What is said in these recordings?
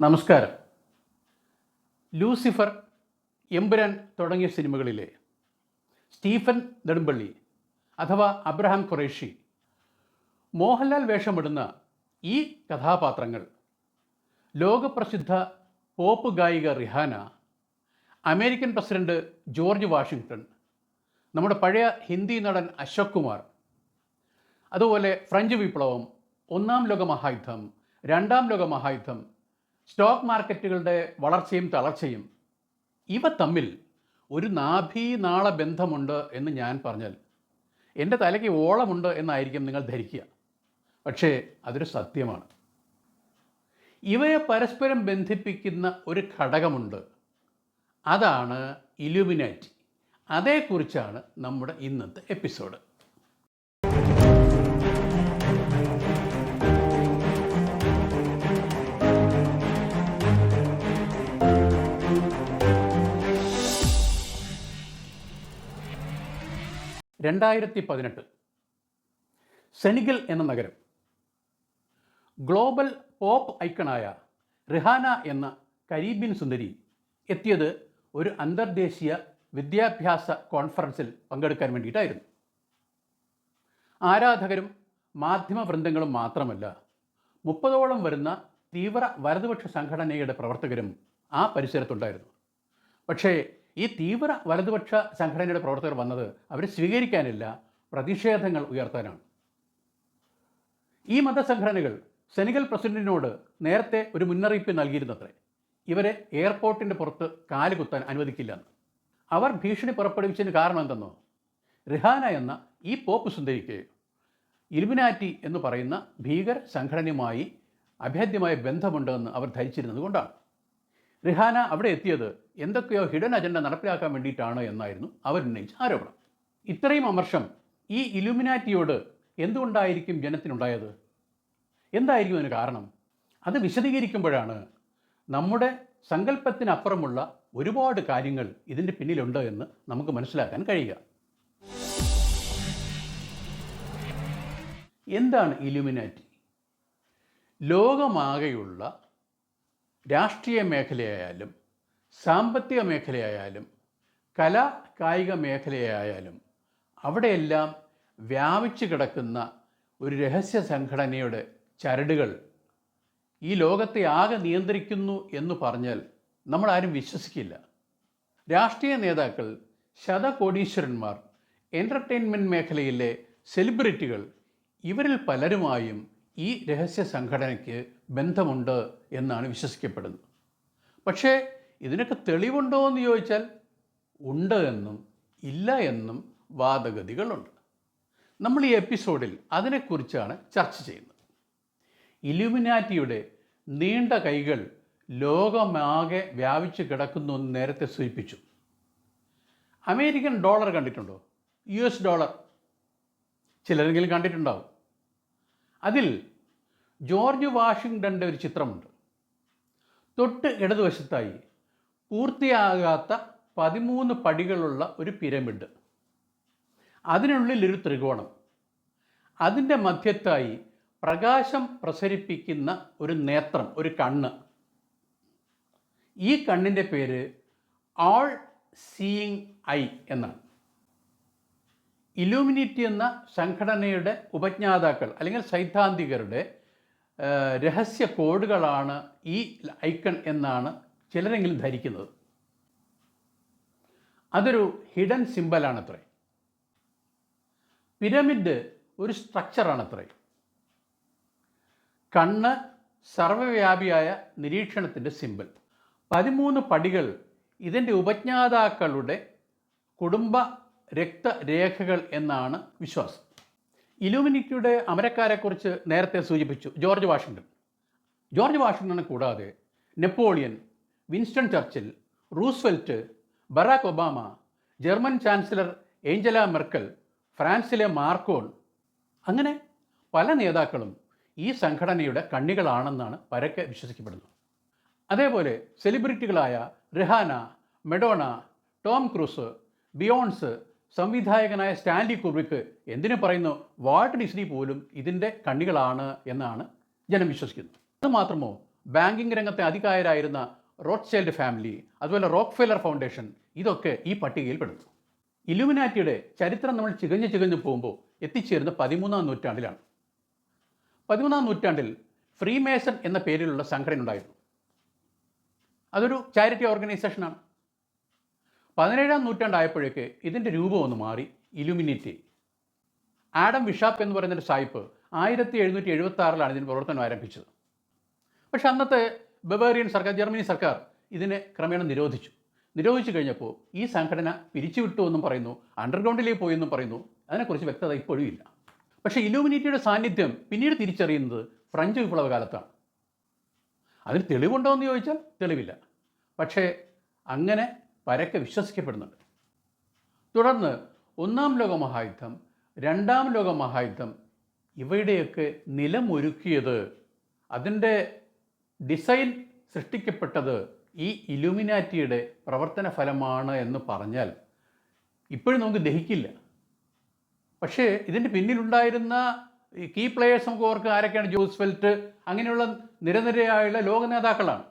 നമസ്കാരം. ലൂസിഫർ എമ്പുരാൻ തുടങ്ങിയ സിനിമകളിലെ സ്റ്റീഫൻ നെടുമ്പള്ളി അഥവാ അബ്രഹാം ഖുറേഷി മോഹൻലാൽ വേഷമിടുന്ന ഈ കഥാപാത്രങ്ങൾ ലോകപ്രസിദ്ധ പോപ്പ് ഗായിക Rihanna American president George Washington നമ്മുടെ പഴയ ഹിന്ദി നടൻ അശോക് കുമാർ അതുപോലെ ഫ്രഞ്ച് വിപ്ലവം ഒന്നാം ലോക മഹായുദ്ധം രണ്ടാം ലോക മഹായുദ്ധം സ്റ്റോക്ക് മാർക്കറ്റുകളുടെ വളർച്ചയും തളർച്ചയും ഇവ തമ്മിൽ ഒരു നാഭീനാള ബന്ധമുണ്ട് എന്ന് ഞാൻ പറഞ്ഞാൽ എന്റെ തലയ്ക്ക് ഓളമുണ്ട് എന്നായിരിക്കും നിങ്ങൾ ധരിക്കുക. പക്ഷേ അതൊരു സത്യമാണ്. ഇവയെ പരസ്പരം ബന്ധിപ്പിക്കുന്ന ഒരു ഘടകമുണ്ട്. അതാണ് ഇലുമിനാറ്റി അതേക്കുറിച്ചാണ് നമ്മുടെ ഇന്നത്തെ എപ്പിസോഡ്. രണ്ടായിരത്തി പതിനെട്ട് സെനിഗൽ എന്ന നഗരം. ഗ്ലോബൽ പോപ്പ് ഐക്കണായ റിഹാന എന്ന കരീബിയൻ സുന്ദരി എത്തിയത് ഒരു അന്തർദേശീയ വിദ്യാഭ്യാസ കോൺഫറൻസിൽ പങ്കെടുക്കാൻ വേണ്ടിയിട്ടായിരുന്നു. ആരാധകരും മാധ്യമവൃന്ദങ്ങളും മാത്രമല്ല മുപ്പതോളം വരുന്ന തീവ്ര വലതുപക്ഷ സംഘടനയുടെ പ്രവർത്തകരും ആ പരിസരത്തുണ്ടായിരുന്നു. പക്ഷേ ഈ തീവ്ര വലതുപക്ഷ സംഘടനയുടെ പ്രവർത്തകർ വന്നത് അവരെ സ്വീകരിക്കാനില്ല പ്രതിഷേധങ്ങൾ ഉയർത്താനാണ്. ഈ മതസംഘടനകൾ സെനഗൽ പ്രസിഡന്റിനോട് നേരത്തെ ഒരു മുന്നറിയിപ്പ് നൽകിയിരുന്നത്രേ ഇവരെ എയർപോർട്ടിന്റെ പുറത്ത് കാലുകുത്താൻ അനുവദിക്കില്ലെന്ന് അവർ ഭീഷണി പുറപ്പെടുവിച്ചതിന് കാരണം എന്തെന്നോ? റിഹാന എന്ന ഈ പോപ്പ് സുന്ദരിക്ക് ഇലുമിനാറ്റി എന്ന് പറയുന്ന ഭീകര സംഘടനയുമായി അഭേദ്യമായ ബന്ധമുണ്ടെന്ന് അവർ ധരിച്ചിരുന്നത് കൊണ്ടാണ്. റിഹാന അവിടെ എത്തിയത് എന്തൊക്കെയോ ഹിഡൻ അജണ്ട നടപ്പിലാക്കാൻ വേണ്ടിയിട്ടാണ് എന്നായിരുന്നു അവർ ഉന്നയിച്ച ആരോപണം. ഇത്രയും അമർഷം ഈ ഇലുമിനാറ്റിയോട് എന്തുകൊണ്ടായിരിക്കും ജനത്തിനുണ്ടായത്? എന്തായിരിക്കും അതിന് കാരണം? അത് വിശദീകരിക്കുമ്പോഴാണ് നമ്മുടെ സങ്കല്പത്തിനപ്പുറമുള്ള ഒരുപാട് കാര്യങ്ങൾ ഇതിന്റെ പിന്നിലുണ്ട് എന്ന് നമുക്ക് മനസ്സിലാക്കാൻ കഴിയുക. എന്താണ് ഇലുമിനാറ്റി ലോകമാകെയുള്ള രാഷ്ട്രീയ മേഖലയായാലും സാമ്പത്തിക മേഖലയായാലും കല കായിക മേഖലയായാലും അവിടെയെല്ലാം വ്യാപിച്ചു കിടക്കുന്ന ഒരു രഹസ്യ സംഘടനയുടെ ചരടുകൾ ഈ ലോകത്തെ ആകെ നിയന്ത്രിക്കുന്നു എന്ന് പറഞ്ഞാൽ നമ്മൾ ആരും വിശ്വസിക്കില്ല. രാഷ്ട്രീയ നേതാക്കൾ ശതകോടീശ്വരന്മാർ എന്റർടൈൻമെന്റ് മേഖലയിലെ സെലിബ്രിറ്റികൾ ഇവരിൽ പലരുമായും ഈ രഹസ്യ സംഘടനയ്ക്ക് ബന്ധമുണ്ട് എന്നാണ് വിശ്വസിക്കപ്പെടുന്നത്. പക്ഷേ ഇതിനൊക്കെ തെളിവുണ്ടോ എന്ന് ചോദിച്ചാൽ ഉണ്ട് എന്നും ഇല്ല എന്നും വാദഗതികളുണ്ട്. നമ്മൾ ഈ എപ്പിസോഡിൽ അതിനെക്കുറിച്ചാണ് ചർച്ച ചെയ്യുന്നത്. ഇലുമിനാറ്റിയുടെ നീണ്ട കൈകൾ ലോകമാകെ വ്യാപിച്ചു കിടക്കുന്നു എന്ന് നേരത്തെ സൂചിപ്പിച്ചു. അമേരിക്കൻ ഡോളർ കണ്ടിട്ടുണ്ടോ? U S dollar. ചിലരെങ്കിലും കണ്ടിട്ടുണ്ടാവും. അതിൽ ജോർജ് വാഷിങ്ടന്റെ ഒരു ചിത്രമുണ്ട്. തൊട്ട് ഇടതുവശത്തായി പൂർത്തിയാകാത്ത പതിമൂന്ന് പടികളുള്ള ഒരു പിരമിഡ്. അതിനുള്ളിൽ ഒരു ത്രികോണം. അതിന്റെ മധ്യത്തായി പ്രകാശം പ്രസരിപ്പിക്കുന്ന ഒരു നേത്രം ഒരു കണ്ണ്. ഈ കണ്ണിന്റെ പേര് ആൾ സീയിങ് ഐ എന്നാണ്. ഇലൂമിനിറ്റി എന്ന സംഘടനയുടെ ഉപജ്ഞാതാക്കൾ അല്ലെങ്കിൽ സൈദ്ധാന്തികരുടെ രഹസ്യ കോഡുകളാണ് ഈ ഐക്കൺ എന്നാണ് ചിലരെങ്കിലും ധരിക്കുന്നത്. അതൊരു ഹിഡൻ സിമ്പലാണത്രേ പിരമിഡ് ഒരു സ്ട്രക്ചറാണത്രേ കണ്ണ് സർവവ്യാപിയായ നിരീക്ഷണത്തിന്റെ സിമ്പിൾ പതിമൂന്ന് പടികൾ ഇതിന്റെ ഉപജ്ഞാതാക്കളുടെ കുടുംബ രക്തരേഖകൾ എന്നാണ് വിശ്വാസം. ഇലൂമിനിറ്റിയുടെ അമരക്കാരെക്കുറിച്ച് നേരത്തെ സൂചിപ്പിച്ചു ജോർജ് വാഷിങ്ടൺ. ജോർജ് വാഷിങ്ടണെ കൂടാതെ Napoleon Winston Churchill Roosevelt Barack Obama German chancellor Angela Merkel ഫ്രാൻസിലെ മാർക്കോൺ. അങ്ങനെ പല നേതാക്കളും ഈ സംഘടനയുടെ കണ്ണികളാണെന്നാണ് പരക്കെ വിശ്വസിക്കപ്പെടുന്നത്. അതേപോലെ സെലിബ്രിറ്റികളായ Rihanna Madonna Tom Cruise Beyonce സംവിധായകനായ സ്റ്റാൻലി കുബ്രിക്ക് എന്തിനു പറയുന്നു? വാൾട്ട് ഡിസ്നി പോലും ഇതിന്റെ കണ്ണികളാണ് എന്നാണ് ജനം വിശ്വസിക്കുന്നത്. അതുമാത്രമോ ബാങ്കിംഗ് രംഗത്തെ അധികായരായിരുന്ന റോഡ്ചൈൽഡ് ഫാമിലി അതുപോലെ റോക്ക് ഫൗണ്ടേഷൻ ഇതൊക്കെ ഈ പട്ടികയിൽ പെടുന്നു. ഇലുമിനാറ്റിയുടെ ചരിത്രം നമ്മൾ ചികഞ്ഞ് ചികഞ്ഞ് പോകുമ്പോൾ എത്തിച്ചേരുന്ന പതിമൂന്നാം നൂറ്റാണ്ടിലാണ്. പതിമൂന്നാം നൂറ്റാണ്ടിൽ ഫ്രീമേസൺ എന്ന പേരിലുള്ള സംഘടന ഉണ്ടായിരുന്നു. അതൊരു ചാരിറ്റി ഓർഗനൈസേഷനാണ്. പതിനേഴാം നൂറ്റാണ്ടായപ്പോഴേക്ക് ഇതിന്റെ രൂപം ഒന്ന് മാറി ഇലുമിനേറ്റി ആഡം വിഷാപ്പ് എന്ന് പറയുന്നൊരു സായിപ്പ് ആയിരത്തി എഴുന്നൂറ്റി എഴുപത്തി ആറിലാണ് ഇതിന്റെ പ്രവർത്തനം ആരംഭിച്ചത്. പക്ഷെ അന്നത്തെ ബവേറിയൻ സർക്കാർ ജർമ്മനി സർക്കാർ ഇതിനെ ക്രമേണ നിരോധിച്ചു. നിരോധിച്ചു കഴിഞ്ഞപ്പോൾ ഈ സംഘടന പിരിച്ചുവിട്ടു എന്നും പറയുന്നു അണ്ടർഗ്രൗണ്ടിലേക്ക് പോയി എന്നും പറയുന്നു അതിനെക്കുറിച്ച് വ്യക്തത ഇപ്പോഴും ഇല്ല. പക്ഷേ ഇലൂമിനേറ്റിയുടെ സാന്നിധ്യം പിന്നീട് തിരിച്ചറിയുന്നത് ഫ്രഞ്ച് വിപ്ലവ കാലത്താണ് അതിന് തെളിവുണ്ടോ എന്ന് ചോദിച്ചാൽ തെളിവില്ല. പക്ഷേ അങ്ങനെ പരക്കെ വിശ്വസിക്കപ്പെടുന്നുണ്ട്. തുടർന്ന് ഒന്നാം ലോക മഹായുദ്ധം രണ്ടാം ലോക മഹായുദ്ധം ഇവയുടെയൊക്കെ നിലമൊരുക്കിയത് അതിന്റെ ഡിസൈൻ സൃഷ്ടിക്കപ്പെട്ടത് ഈ ഇലുമിനാറ്റിയുടെ പ്രവർത്തന ഫലമാണ് എന്ന് പറഞ്ഞാൽ ഇപ്പോഴും നമുക്ക് ദഹിക്കില്ല. പക്ഷേ ഇതിന്റെ പിന്നിലുണ്ടായിരുന്ന കീ പ്ലെയേഴ്സ് നമുക്ക് ഓർക്കുക. ആരൊക്കെയാണ്? ജോസ്ഫെൽറ്റ് അങ്ങനെയുള്ള നിരനിരയായുള്ള ലോക നേതാക്കളാണ്.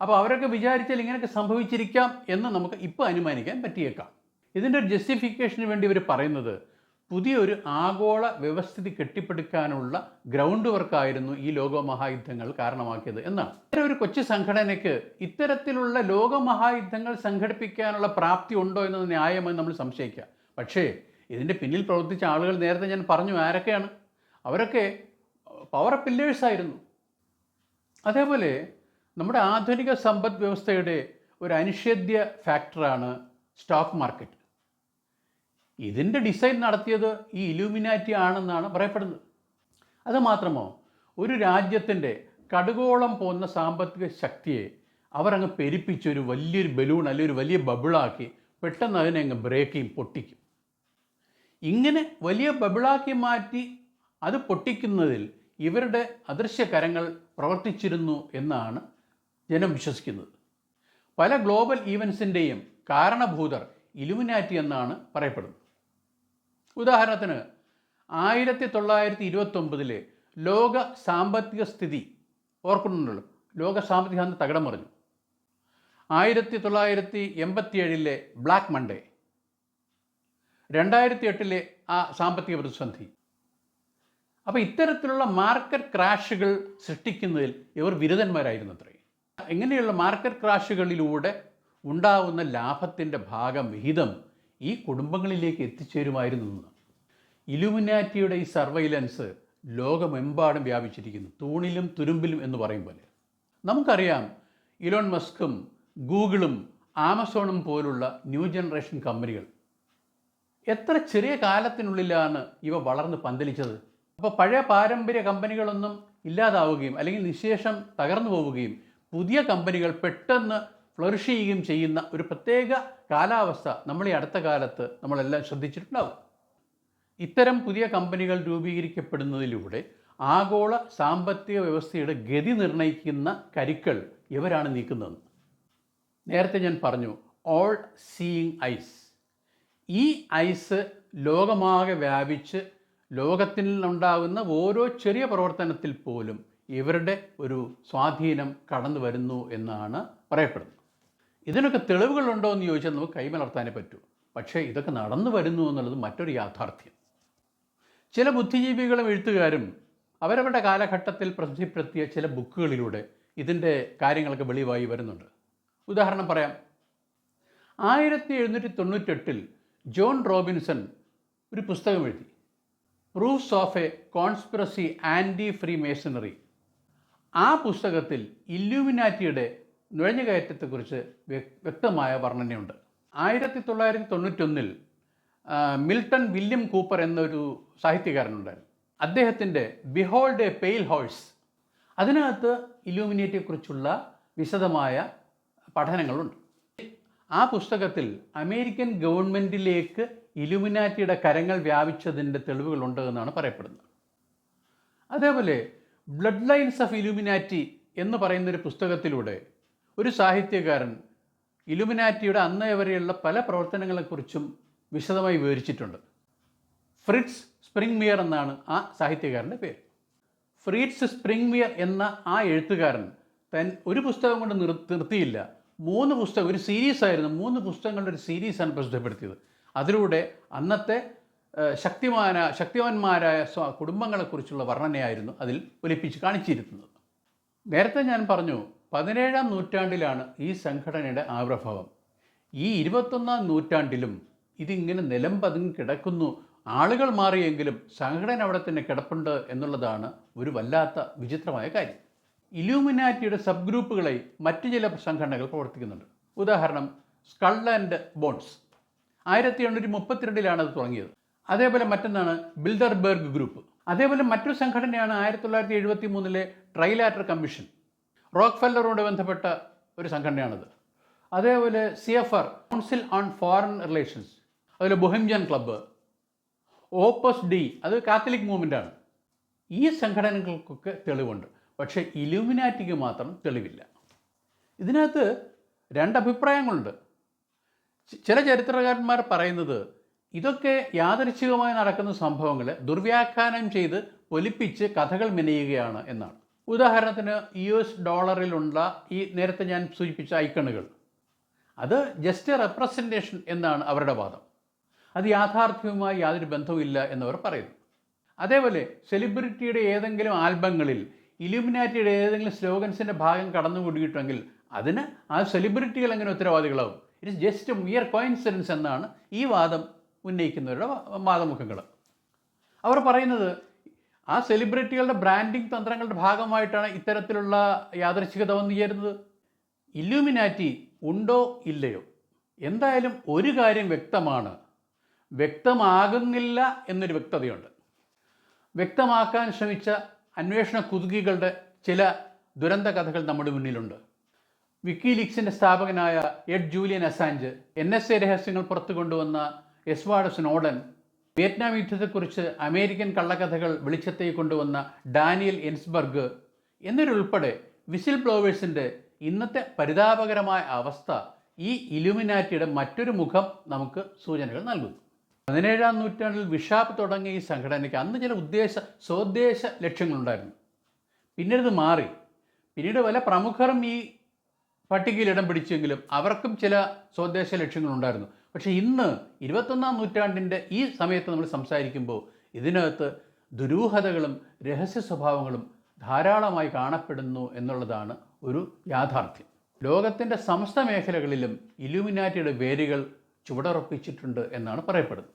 അപ്പോൾ അവരൊക്കെ വിചാരിച്ചാൽ ഇങ്ങനെയൊക്കെ സംഭവിച്ചിരിക്കാം എന്ന് നമുക്ക് ഇപ്പോൾ അനുമാനിക്കാൻ പറ്റിയേക്കാം. ഇതിന്റെ ജസ്റ്റിഫിക്കേഷന് വേണ്ടി ഇവർ പറയുന്നത് പുതിയൊരു ആഗോള വ്യവസ്ഥിതി കെട്ടിപ്പടുക്കാനുള്ള ഗ്രൗണ്ട് വർക്കായിരുന്നു ഈ ലോകമഹായുദ്ധങ്ങൾ കാരണമാക്കിയത് എന്നാണ്. ഇത്തരം ഒരു കൊച്ചു സംഘടനയ്ക്ക് ഇത്തരത്തിലുള്ള ലോകമഹായുദ്ധങ്ങൾ സംഘടിപ്പിക്കാനുള്ള പ്രാപ്തി ഉണ്ടോ എന്നത് ന്യായമായി നമ്മൾ സംശയിക്കാം പക്ഷേ ഇതിന്റെ പിന്നിൽ പ്രവർത്തിച്ച ആളുകൾ നേരത്തെ ഞാൻ പറഞ്ഞു ആരൊക്കെയാണ്? അവരൊക്കെ പവർ പില്ലേഴ്സ് ആയിരുന്നു. അതേപോലെ നമ്മുടെ ആധുനിക സമ്പദ് വ്യവസ്ഥയുടെ ഒരു അനിഷേധ്യ ഫാക്ടറാണ് സ്റ്റോക്ക് മാർക്കറ്റ് ഇതിന്റെ ഡിസൈൻ നടത്തിയത് ഈ ഇലൂമിനാറ്റി ആണെന്നാണ് പറയപ്പെടുന്നത്. അത് മാത്രമോ ഒരു രാജ്യത്തിന്റെ കടുകോളം പോകുന്ന സാമ്പത്തിക ശക്തിയെ അവരങ്ങ് പെരുപ്പിച്ച് ഒരു വലിയൊരു ബലൂൺ അല്ലെങ്കിൽ ഒരു വലിയ ബബിളാക്കി പെട്ടെന്ന് അതിനെ അങ്ങ് ബ്രേക്ക് ചെയ്യും പൊട്ടിക്കും. ഇങ്ങനെ വലിയ ബബിളാക്കി മാറ്റി അത് പൊട്ടിക്കുന്നതിൽ ഇവരുടെ അദൃശ്യ കരങ്ങൾ പ്രവർത്തിച്ചിരുന്നു എന്നാണ് ജനം വിശ്വസിക്കുന്നത്. പല ഗ്ലോബൽ ഈവൻസിന്റെയും കാരണഭൂതർ ഇലുമിനാറ്റി എന്നാണ് പറയപ്പെടുന്നത്. ഉദാഹരണത്തിന് ആയിരത്തി തൊള്ളായിരത്തി ഇരുപത്തൊമ്പതിലെ ലോക സാമ്പത്തിക സ്ഥിതി ഓർക്കുന്നുണ്ടല്ലോ. ലോക സാമ്പത്തിക അന്ന് തകിടം മറിഞ്ഞു. ആയിരത്തി തൊള്ളായിരത്തി എൺപത്തിയേഴിലെ ബ്ലാക്ക് മൺഡേ രണ്ടായിരത്തി എട്ടിലെ ആ സാമ്പത്തിക പ്രതിസന്ധി. അപ്പോൾ ഇത്തരത്തിലുള്ള മാർക്കറ്റ് ക്രാഷുകൾ സൃഷ്ടിക്കുന്നതിൽ ഇവർ വിരുദ്ധന്മാരായിരുന്നു അത്രേ ഇങ്ങനെയുള്ള മാർക്കറ്റ് ക്രാഷുകളിലൂടെ ഉണ്ടാവുന്ന ലാഭത്തിന്റെ ഭാഗം വിഹിതം ഈ കുടുംബങ്ങളിലേക്ക് എത്തിച്ചേരുമായിരുന്നു. ഇലുമിനാറ്റിയുടെ ഈ സർവൈലൻസ് ലോകമെമ്പാടും വ്യാപിച്ചിരിക്കുന്നു. തൂണിലും തുരുമ്പിലും എന്ന് പറയും പോലെ. നമുക്കറിയാം ഇലോൺ മസ്കും ഗൂഗിളും ആമസോണും പോലുള്ള ന്യൂ ജനറേഷൻ കമ്പനികൾ എത്ര ചെറിയ കാലത്തിനുള്ളിലാണ് ഇവ വളർന്ന് പന്തലിച്ചത്. അപ്പോൾ പഴയ പാരമ്പര്യ കമ്പനികളൊന്നും ഇല്ലാതാവുകയും അല്ലെങ്കിൽ നിശേഷം തകർന്നു പോവുകയും പുതിയ കമ്പനികൾ പെട്ടെന്ന് ഫ്ലറിഷ് ചെയ്യുകയും ചെയ്യുന്ന ഒരു പ്രത്യേക കാലാവസ്ഥ നമ്മൾ ഈ അടുത്ത കാലത്ത് നമ്മളെല്ലാം ശ്രദ്ധിച്ചിട്ടുണ്ടാവും. ഇത്തരം പുതിയ കമ്പനികൾ രൂപീകരിക്കപ്പെടുന്നതിലൂടെ ആഗോള സാമ്പത്തിക വ്യവസ്ഥയുടെ ഗതി നിർണയിക്കുന്ന കരുക്കൾ ഇവരാണ് നീക്കുന്നത്. നേരത്തെ ഞാൻ പറഞ്ഞു ഓൾ സീയിങ് ഐസ് ഈ ഐസ് ലോകമാകെ വ്യാപിച്ച് ലോകത്തിൽ ഉണ്ടാകുന്ന ഓരോ ചെറിയ പ്രവർത്തനത്തിൽ പോലും ഇവരുടെ ഒരു സ്വാധീനം കടന്നു വരുന്നു എന്നാണ് പറയപ്പെടുന്നത്. ഇതിനൊക്കെ തെളിവുകളുണ്ടോ എന്ന് ചോദിച്ചാൽ നമുക്ക് കൈമലർത്താനേ പറ്റൂ. പക്ഷേ ഇതൊക്കെ നടന്നു വരുന്നു എന്നുള്ളത് മറ്റൊരു യാഥാർത്ഥ്യം. ചില ബുദ്ധിജീവികളും എഴുത്തുകാരും അവരവരുടെ കാലഘട്ടത്തിൽ പ്രസിദ്ധിപ്പെടുത്തിയ ചില ബുക്കുകളിലൂടെ ഇതിന്റെ കാര്യങ്ങളൊക്കെ വെളിവായി വരുന്നുണ്ട്. ഉദാഹരണം പറയാം. ആയിരത്തി എഴുന്നൂറ്റി തൊണ്ണൂറ്റെട്ടിൽ ജോൺ റോബിൻസൺ ഒരു പുസ്തകം എഴുതി. Proofs of a conspiracy anti free masonry ആ പുസ്തകത്തിൽ ഇല്യൂമിനാറ്റിയുടെ നുഴഞ്ഞുകയറ്റത്തെക്കുറിച്ച് വ്യ- വ്യക്തമായ വർണനയുണ്ട്. ആയിരത്തി തൊള്ളായിരത്തി തൊണ്ണൂറ്റൊന്നിൽ മിൽട്ടൺ വില്യം കൂപ്പർ എന്നൊരു സാഹിത്യകാരനുണ്ടായിരുന്നു. അദ്ദേഹത്തിന്റെ ബിഹോൾഡ് എ പെയിൽ ഹോഴ്സ് അതിനകത്ത് ഇലൂമിനേറ്റിയെക്കുറിച്ചുള്ള വിശദമായ പഠനങ്ങളുണ്ട്. ആ പുസ്തകത്തിൽ അമേരിക്കൻ ഗവൺമെന്റിലേക്ക് ഇലുമിനാറ്റിയുടെ കരങ്ങൾ വ്യാപിച്ചതിന്റെ തെളിവുകളുണ്ട് എന്നാണ് പറയപ്പെടുന്നത്. അതേപോലെ ബ്ലഡ് ലൈൻസ് ഓഫ് ഇലുമിനാറ്റി എന്ന് പറയുന്നൊരു പുസ്തകത്തിലൂടെ ഒരു സാഹിത്യകാരൻ ഇലുമിനാറ്റിയുടെ അന്നേ വരെയുള്ള പല പ്രവർത്തനങ്ങളെക്കുറിച്ചും വിശദമായി വിവരിച്ചിട്ടുണ്ട്. ഫ്രിറ്റ്സ് സ്പ്രിംഗ്മിയർ എന്നാണ് ആ സാഹിത്യകാരന്റെ പേര്. ഫ്രീറ്റ്സ് സ്പ്രിംഗ്മിയർ എന്ന ആ എഴുത്തുകാരൻ തൻ ഒരു പുസ്തകം കൊണ്ട് നിർ നിർത്തിയില്ല. മൂന്ന് പുസ്തകം ഒരു സീരീസ് ആയിരുന്നു. മൂന്ന് പുസ്തകങ്ങളുടെ ഒരു സീരീസാണ് പ്രസിദ്ധപ്പെടുത്തിയത്. അതിലൂടെ അന്നത്തെ ശക്തിമാന ശക്തിവാന്മാരായ സ്വ- കുടുംബങ്ങളെക്കുറിച്ചുള്ള വർണനയായിരുന്നു അതിൽ ഒലിപ്പിച്ച് കാണിച്ചിരുന്നത് നേരത്തെ ഞാൻ പറഞ്ഞു പതിനേഴാം നൂറ്റാണ്ടിലാണ് ഈ സംഘടനയുടെ ആവിർഭാവം. ഈ ഇരുപത്തൊന്നാം നൂറ്റാണ്ടിലും ഇതിങ്ങനെ നിലം പതുങ്ങി കിടക്കുന്നു. ആളുകൾ മാറിയെങ്കിലും സംഘടന അവിടെ തന്നെ കിടപ്പുണ്ട് എന്നുള്ളതാണ് ഒരു വല്ലാത്ത വിചിത്രമായ കാര്യം. ഇലൂമിനാറ്റിയുടെ സബ് ഗ്രൂപ്പുകളെ മറ്റു ചില സംഘടനകൾ പ്രവർത്തിക്കുന്നുണ്ട്. ഉദാഹരണം സ്കൾ ആൻഡ് ബോൺസ് ആയിരത്തി എണ്ണൂറ്റി മുപ്പത്തിരണ്ടിലാണ് അത് തുടങ്ങിയത്. അതേപോലെ മറ്റൊന്നാണ് ബിൽഡർബർഗ് ഗ്രൂപ്പ് അതേപോലെ മറ്റൊരു സംഘടനയാണ് ആയിരത്തി തൊള്ളായിരത്തി എഴുപത്തി മൂന്നിലെ ട്രൈലാറ്റർ കമ്മീഷൻ റോക്ക് ഫെല്ലറുമായി ബന്ധപ്പെട്ട ഒരു സംഘടനയാണിത്. അതേപോലെ C F R council on foreign relations അതുപോലെ ബൊഹിംജൻ ക്ലബ്ബ് ഓപ്പസ് ഡി അത് കാത്തലിക് മൂവ്മെന്റാണ് ഈ സംഘടനകൾക്കൊക്കെ തെളിവുണ്ട്. പക്ഷേ ഇലുമിനാറ്റിക്ക് മാത്രം തെളിവില്ല. ഇതിനകത്ത് രണ്ട് അഭിപ്രായങ്ങളുണ്ട്. ചില ചരിത്രകാരന്മാർ പറയുന്നത് ഇതൊക്കെ യാദൃച്ഛികമായി നടക്കുന്ന സംഭവങ്ങളെ ദുർവ്യാഖ്യാനം ചെയ്ത് പൊലിപ്പിച്ച് കഥകൾ മെനയുകയാണ് എന്നാണ്. ഉദാഹരണത്തിന് യു എസ് ഡോളറിലുള്ള ഈ നേരത്തെ ഞാൻ സൂചിപ്പിച്ച ഐക്കണുകൾ. അത് ജസ്റ്റ് റെപ്രസെന്റേഷൻ എന്നാണ് അവരുടെ വാദം. അത് യാഥാർത്ഥ്യവുമായി യാതൊരു ബന്ധവുമില്ല എന്നവർ പറയുന്നു. അതേപോലെ സെലിബ്രിറ്റിയുടെ ഏതെങ്കിലും ആൽബങ്ങളിൽ ഇലുമിനാറ്റിയുടെ ഏതെങ്കിലും സ്ലോഗൻസിന്റെ ഭാഗം കടന്നുകൂടിയിട്ടുണ്ടെങ്കിൽ അതിന് ആ സെലിബ്രിറ്റികൾ എങ്ങനെ ഉത്തരവാദികളാവും? ഇറ്റ്സ് ജസ്റ്റ് മിയർ കോയിൻസിഡൻസ് എന്നാണ് ഈ വാദം ഉന്നയിക്കുന്നവരുടെ വാദമുഖങ്ങൾ. അവർ പറയുന്നത് ആ സെലിബ്രിറ്റികളുടെ ബ്രാൻഡിംഗ് തന്ത്രങ്ങളുടെ ഭാഗമായിട്ടാണ് ഇത്തരത്തിലുള്ള യാദർശികത വന്നു ചേരുന്നത് ഇല്യൂമിനാറ്റി ഉണ്ടോ ഇല്ലയോ? എന്തായാലും ഒരു കാര്യം വ്യക്തമാണ്. വ്യക്തമാകുന്നില്ല എന്നൊരു വ്യക്തതയുണ്ട്. വ്യക്തമാക്കാൻ ശ്രമിച്ച അന്വേഷണ കുതുകികളുടെ ചില ദുരന്ത കഥകൾ നമ്മുടെ മുന്നിലുണ്ട്. വിക്കിലീക്സിന്റെ സ്ഥാപകനായ Ed Julian Assange N S A രഹസ്യങ്ങൾ പുറത്തു കൊണ്ടുവന്ന എസ്വാഡ് സ്നോഡൻ വിയറ്റ്നാം യുദ്ധത്തെക്കുറിച്ച് അമേരിക്കൻ കള്ളക്കഥകൾ വെളിച്ചത്തേക്ക് കൊണ്ടുവന്ന ഡാനിയൽ എൻസ്ബർഗ് എന്നിവരുൾപ്പെടെ വിസിൽ ബ്ലോവേഴ്സിന്റെ ഇന്നത്തെ പരിതാപകരമായ അവസ്ഥ ഈ ഇലുമിനാറ്റിയുടെ മറ്റൊരു മുഖം നമുക്ക് സൂചനകൾ നൽകുന്നു പതിനേഴാം നൂറ്റാണ്ടിൽ വിഷാപ്പ് തുടങ്ങിയ ഈ സംഘടനയ്ക്ക് അന്ന് ചില ഉദ്ദേശ സ്വദേശ ലക്ഷ്യങ്ങളുണ്ടായിരുന്നു. പിന്നീട് ഇത് മാറി. പിന്നീട് പല പ്രമുഖരും ഈ പട്ടികയിൽ ഇടം പിടിച്ചെങ്കിലും അവർക്കും ചില സ്വദേശ ലക്ഷ്യങ്ങളുണ്ടായിരുന്നു. പക്ഷേ ഇന്ന് ഇരുപത്തൊന്നാം നൂറ്റാണ്ടിന്റെ ഈ സമയത്ത് നമ്മൾ സംസാരിക്കുമ്പോൾ ഇതിനകത്ത് ദുരൂഹതകളും രഹസ്യ സ്വഭാവങ്ങളും ധാരാളമായി കാണപ്പെടുന്നു എന്നുള്ളതാണ് ഒരു യാഥാർത്ഥ്യം. ലോകത്തിന്റെ സമസ്ത മേഖലകളിലും ഇലുമിനാറ്റിയുടെ വേരുകൾ ചുവടുറപ്പിച്ചിട്ടുണ്ട് എന്നാണ് പറയപ്പെടുന്നത്.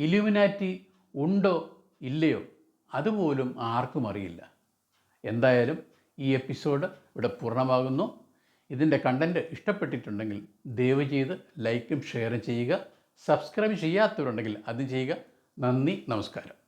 ഇലുമിനാറ്റി ഉണ്ടോ ഇല്ലയോ അതുപോലും ആർക്കും അറിയില്ല. എന്തായാലും ഈ എപ്പിസോഡ് ഇവിടെ പൂർണമാകുന്നു. ഇതിന്റെ കണ്ടന്റ് ഇഷ്ടപ്പെട്ടിട്ടുണ്ടെങ്കിൽ ദയവ് ചെയ്ത് ലൈക്കും ഷെയറും ചെയ്യുക. സബ്സ്ക്രൈബ് ചെയ്യാത്തവരുണ്ടെങ്കിൽ അത് ചെയ്യുക. നന്ദി നമസ്കാരം.